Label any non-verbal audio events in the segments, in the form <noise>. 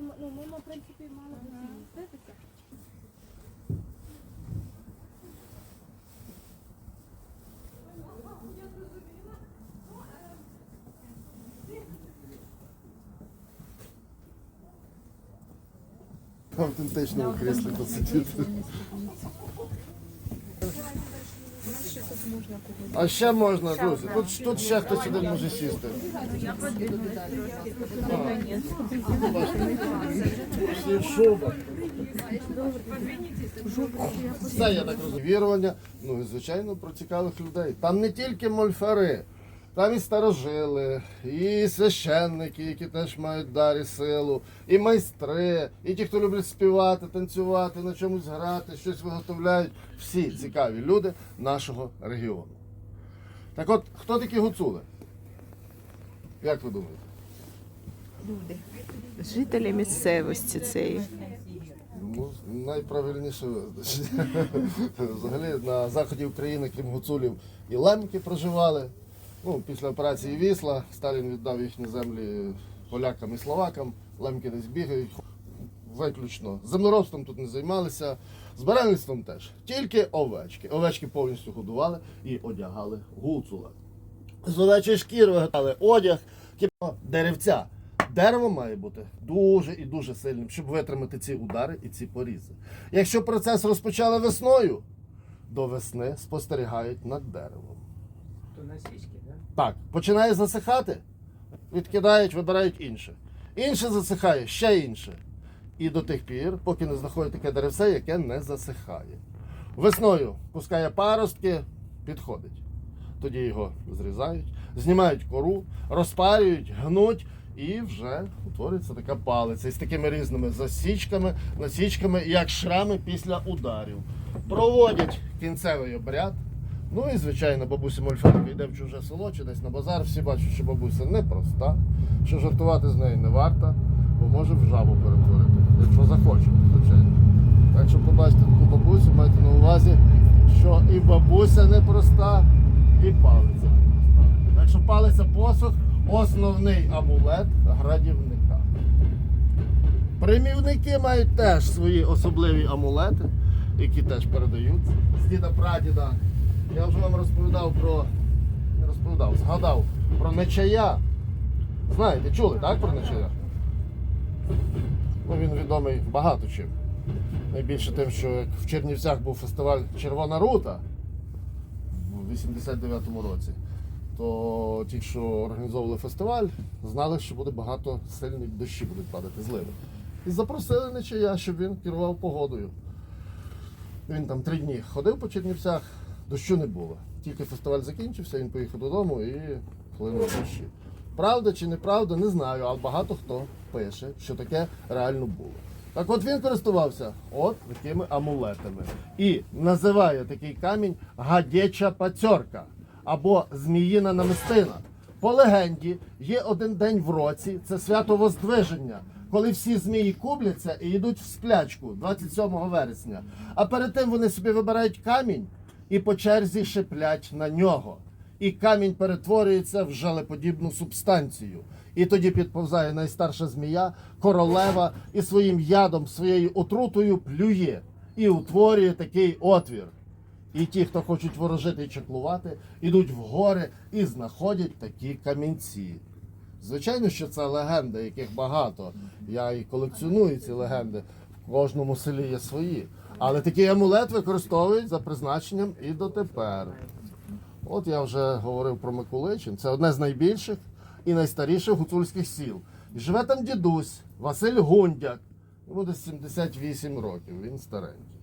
ну, ми, в принципі, мали б зміститися. В автентичному кріслі посидіти. А ще можна, друзі. Тут, тут ще хтось один може сісти. Шуба. Все, я так розумію. Вірування, ну і звичайно про цікавих людей. Там не тільки мольфари, там і старожили, і священники, які теж мають дар і силу, і майстри, і ті, хто люблять співати, танцювати, на чомусь грати, щось виготовляють. Всі цікаві люди нашого регіону. Так от, хто такі гуцули? Як ви думаєте? Люди. Жителі місцевості цієї. Ну, найправильніше визначення. <laughs> Взагалі на заході України, крім гуцулів, і лемки проживали. Ну, після операції Вісла Сталін віддав їхні землі полякам і словакам. Лемки десь бігають. Виключно. Землеробством тут не займалися, збиральництвом теж. Тільки овечки. Овечки повністю годували і одягали гуцула. З овечої шкіри виготовляли одяг, кіпо, деревця. Дерево має бути дуже і дуже сильним, щоб витримати ці удари і ці порізи. Якщо процес розпочали весною, до весни спостерігають над деревом. То на сіськи, да? Так, починає засихати, відкидають, вибирають інше. Інше засихає, ще інше. І до тих пір, поки не знаходять таке деревце, яке не засихає. Весною пускає паростки, підходить. Тоді його зрізають, знімають кору, розпарюють, гнуть і вже утворюється така палиця із такими різними засічками, насічками, як шрами після ударів. Проводять кінцевий обряд. Ну і звичайно, бабуся Мольфенко йде в чуже село чи десь на базар. Всі бачать, що бабуся непроста, що жартувати з нею не варто, бо може в жабу перетворити, якщо захоче, звичайно. Так що побачите таку бабусю, майте на увазі, що і бабуся непроста, і палиця непроста. Так що палиця посух основний амулет градівника. Примівники мають теж свої особливі амулети, які теж передаються з діда прадіда. Я вже вам розповідав про. Розповідав, згадав про Нечая. Знаєте, чули, так, про Нечая? Ну, він відомий багато чим. Найбільше тим, що як в Чернівцях був фестиваль Червона рута в 89-му році, то ті, що організовували фестиваль, знали, що буде багато сильних дощі будуть падати зливи. І запросили Нечая, щоб він керував погодою. Він там три дні ходив по Чернівцях, дощу не було. Тільки фестиваль закінчився, він поїхав додому і хлинув дощі. Правда чи неправда, не знаю, але багато хто пише, що таке реально було. Так от він користувався от такими амулетами і називає такий камінь гадяча пацьорка або зміїна намистина. По легенді, є один день в році, це свято Воздвиження, коли всі змії кубляться і йдуть в сплячку 27 вересня. А перед тим вони собі вибирають камінь і по черзі шиплять на нього. І камінь перетворюється в жалеподібну субстанцію. І тоді підповзає найстарша змія, королева, і своїм ядом, своєю отрутою плює і утворює такий отвір. І ті, хто хочуть ворожити і чаклувати, ідуть в гори і знаходять такі камінці. Звичайно, що це легенди, яких багато. Я і колекціоную ці легенди. Кожному селі є свої. Але такий амулет використовують за призначенням і дотепер. От я вже говорив про Миколичин. Це одне з найбільших і найстаріших гуцульських сіл. І живе там дідусь Василь Гундяк. Йому десь 78 років, він старенький.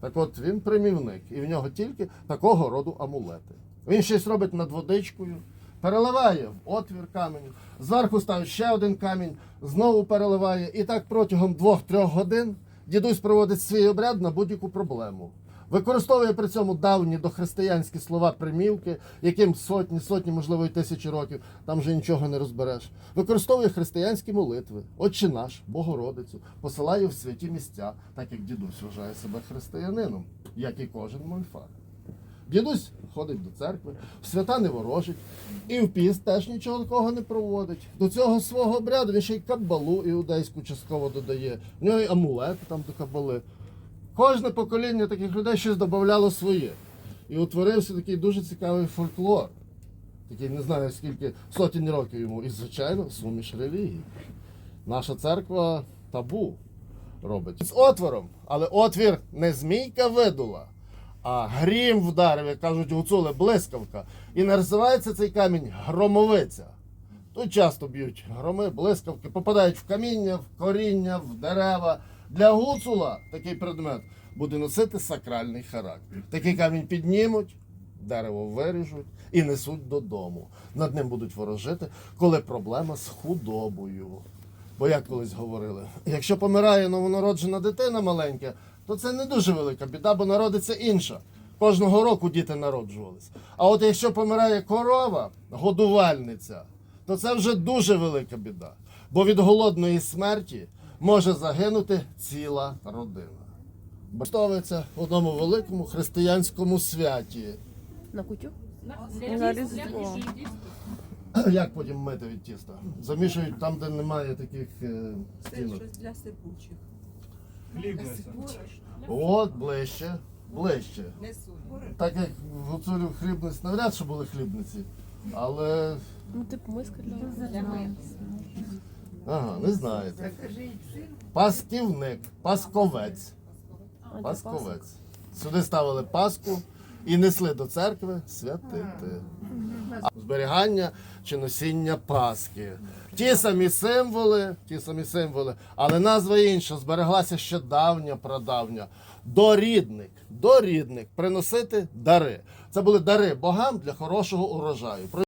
Так от він примівник, і в нього тільки такого роду амулети. Він щось робить над водичкою, переливає в отвір каменю, зверху ставить ще один камінь, знову переливає. І так протягом двох-трьох годин дідусь проводить свій обряд на будь-яку проблему. Використовує при цьому давні дохристиянські слова примівки, яким сотні, сотні, можливо, і тисячі років, там вже нічого не розбереш. Використовує християнські молитви, Отче наш, Богородицю, посилає в святі місця, так як дідусь вважає себе християнином, як і кожен мольфар. Дідусь ходить до церкви, в свята не ворожить, і в піст теж нічого такого не проводить. До цього свого обряду він ще й кабалу іудейську частково додає. В нього й амулети там до кабали. Кожне покоління таких людей щось додавало своє. І утворився такий дуже цікавий фольклор. Такий не знаю скільки сотень років йому. І, звичайно, суміш релігій. Наша церква табу робить. З отвором, але отвір не змійка видула, а грім вдарив, як кажуть гуцули, блискавка. І називається цей камінь громовиця. Тут часто б'ють громи, блискавки, попадають в каміння, в коріння, в дерева. Для гуцула такий предмет буде носити сакральний характер. Такий камінь піднімуть, дерево виріжуть і несуть додому. Над ним будуть ворожити, коли проблема з худобою. Бо як колись говорили, якщо помирає новонароджена дитина маленька, то це не дуже велика біда, бо народиться інша. Кожного року діти народжувались. А от якщо помирає корова, годувальниця, то це вже дуже велика біда. Бо від голодної смерті може загинути ціла родина. Баштовиться в одному великому християнському святі. На кутю? На Різдво. Як потім мити від тіста? Замішують там, де немає таких е, Це стінок. щось для сипучих. От ближче, ближче. Так як в гуцулів хлібниць навряд чи були хлібниці. Але. Ну, типу, миска для Ага, не знаєте. Пасківник, пасковець. Пасковець. Сюди ставили паску і несли до церкви святити. Зберігання чи носіння паски. Ті самі символи, ті самі символи, але назва інша збереглася ще давня, прадавня. Дорідник, дорідник, приносити дари. Це були дари богам для хорошого урожаю.